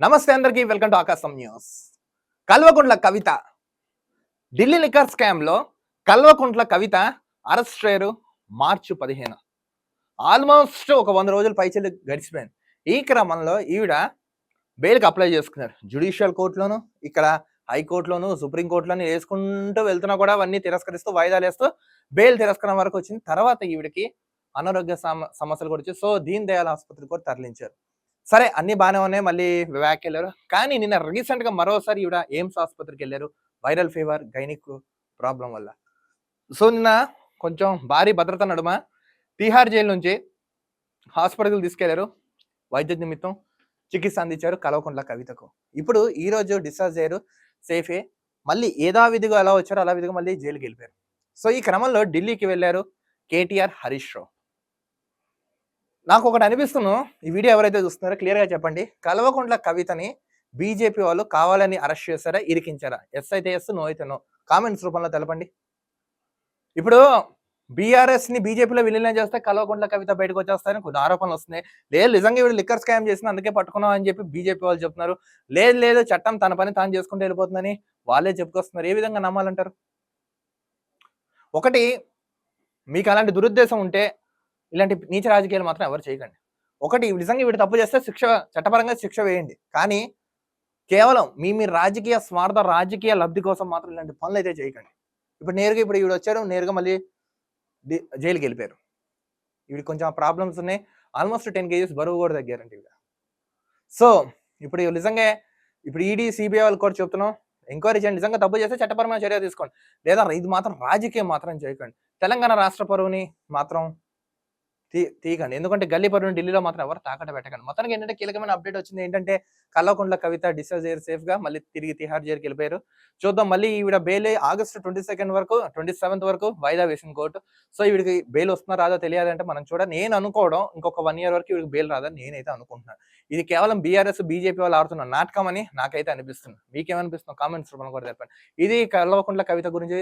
నమస్తే అందరికీ welcome to Akasam news. Kalvakuntla Kavitha. Delhi liquor స్కామ్లో కల్వకుంట్ల కవిత అరెస్ట్ అయ్యారు మార్చి పదిహేను. ఆల్మోస్ట్ ఒక వంద రోజులు పైచలు గడిచిపోయింది. ఈ క్రమంలో ఈవిడ బెయిల్కి అప్లై చేసుకున్నారు. జుడిషియల్ కోర్టులోను ఇక్కడ హైకోర్టులోను సుప్రీంకోర్టులోను వేసుకుంటూ వెళ్తున్నా కూడా అవన్నీ తిరస్కరిస్తూ వాయిదాలు వేస్తూ బెయిల్ తిరస్కరణ వరకు వచ్చింది. తర్వాత ఈవిడకి అనారోగ్య సమస్యలు కూడా వచ్చి సో దీన్ దయాళ్ ఆసుపత్రికి కూడా తరలించారు. సరే అన్ని బాగానే ఉన్నాయి. మళ్ళీ వివాక్ వెళ్ళారు. కానీ నిన్న రీసెంట్గా మరోసారి ఈవిడ ఎయిమ్స్ ఆసుపత్రికి వెళ్ళారు. వైరల్ ఫీవర్ గైనిక్ ప్రాబ్లం వల్ల. సో నిన్న కొంచెం భారీ భద్రత నడుమ తీహార్ జైలు నుంచి హాస్పిటల్కి తీసుకెళ్ళారు. వైద్య నిమిత్తం చికిత్స అందించారు కలవకుంట్ల కవితకు. ఇప్పుడు ఈ రోజు డిశ్చార్జ్ అయ్యారు. సేఫే. మళ్ళీ ఏదా విధిగా ఎలా వచ్చారో అలా విధిగా మళ్ళీ జైలుకి వెళ్ళిపోయారు. సో ఈ క్రమంలో ఢిల్లీకి వెళ్ళారు కేటీఆర్ హరీష్ రావు. నాకు ఒకటి అనిపిస్తున్నాను ఈ వీడియో ఎవరైతే చూస్తున్నారో క్లియర్గా చెప్పండి. కల్వకుంట్ల కవితని బీజేపీ వాళ్ళు కావాలని అరెస్ట్ చేస్తారా ఇరికించారా? ఎస్ అయితే ఎస్ నో అయితే నో. కామెంట్స్ రూపంలో తెలపండి. ఇప్పుడు బీఆర్ఎస్ని బీజేపీలో విలీనం చేస్తే కల్వకుంట్ల కవిత బయటకు వచ్చేస్తారని కొన్ని ఆరోపణలు వస్తున్నాయి. లేదు నిజంగా వీడు లిక్కర్ స్కామ్ చేసిన అందుకే పట్టుకున్నాం అని చెప్పి బీజేపీ వాళ్ళు చెప్తున్నారు. లేదు లేదు చట్టం తన పని తాను చేసుకుంటూ వెళ్ళిపోతుందని వాళ్ళే చెప్పుకొస్తున్నారు. ఏ విధంగా నమ్మాలంటారు? ఒకటి మీకు అలాంటి దురుద్దేశం ఉంటే ఇలాంటి నీచ రాజకీయాలు మాత్రం ఎవరు చేయకండి. ఒకటి నిజంగా వీడు తప్పు చేస్తే శిక్ష చట్టపరంగా శిక్ష వేయండి. కానీ కేవలం మీ మీ రాజకీయ స్వార్థ రాజకీయ లబ్ధి కోసం మాత్రం ఇలాంటి పనులు అయితే చేయకండి. ఇప్పుడు నేరుగా ఇప్పుడు ఈవిడ వచ్చారు నేరుగా మళ్ళీ జైలుకి వెళ్ళిపోయారు. ఇవి కొంచెం ప్రాబ్లమ్స్ ఉన్నాయి. ఆల్మోస్ట్ టెన్ కేజీస్ బరువు కూడా తగ్గారండి ఇవిడ సో ఇప్పుడు నిజంగా ఇప్పుడు ఈడీ సిబిఐ వాళ్ళు కూడా చెప్తున్నాం. ఎంక్వైరీ చేయండి. నిజంగా తప్పు చేస్తే చట్టపరమైన చర్య తీసుకోండి. లేదా ఇది మాత్రం రాజకీయం మాత్రం చేయకండి. తెలంగాణ రాష్ట్ర పరువుని మాత్రం తీయకండి. ఎందుకంటే గల్లీ పరువుని ఢిల్లీలో మాత్రం ఎవరు తాకట పెట్టకండి. మొత్తానికి ఏంటంటే కీలకమైన అప్డేట్ వచ్చింది ఏంటంటే కల్వకుంట్ల కవిత డిశ్చార్జ్ అయ్యారు సేఫ్గా మళ్ళీ తిరిగి తిహార్ జైలుకి వెళ్ళిపోయారు. చూద్దాం మళ్ళీ ఈవిడ బెయిల్ ఆగస్టు ట్వంటీ సెకండ్ వరకు ట్వంటీ సెవెంత్ వరకు వాయిదా వేసిన కోర్టు. సో ఈవిడికి బెయిల్ వస్తున్నా రాదో తెలియాలంటే మనం చూడ నేను అనుకోవడం ఇంకొక వన్ ఇయర్ వరకు ఈవిడికి బెయిల్ రాదని నేనైతే అనుకుంటున్నాను ఇది కేవలం బీఆర్ఎస్ బీజేపీ వాళ్ళు ఆడుతున్న నాటకం అని నాకైతే అనిపిస్తుంది. మీకేమనిపిస్తుంది కామెంట్స్ రూపంలో కూడా చెప్పండి. ఇది కల్వకుంట్ల కవిత గురించి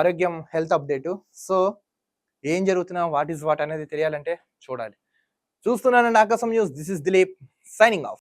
ఆరోగ్యం హెల్త్ అప్డేటు సో ఏం జరుగుతున్నా వాట్ ఈస్ వాట్ అనేది తెలియాలంటే చూడాలి. చూస్తున్నాను Akasam news. This is Dilip signing off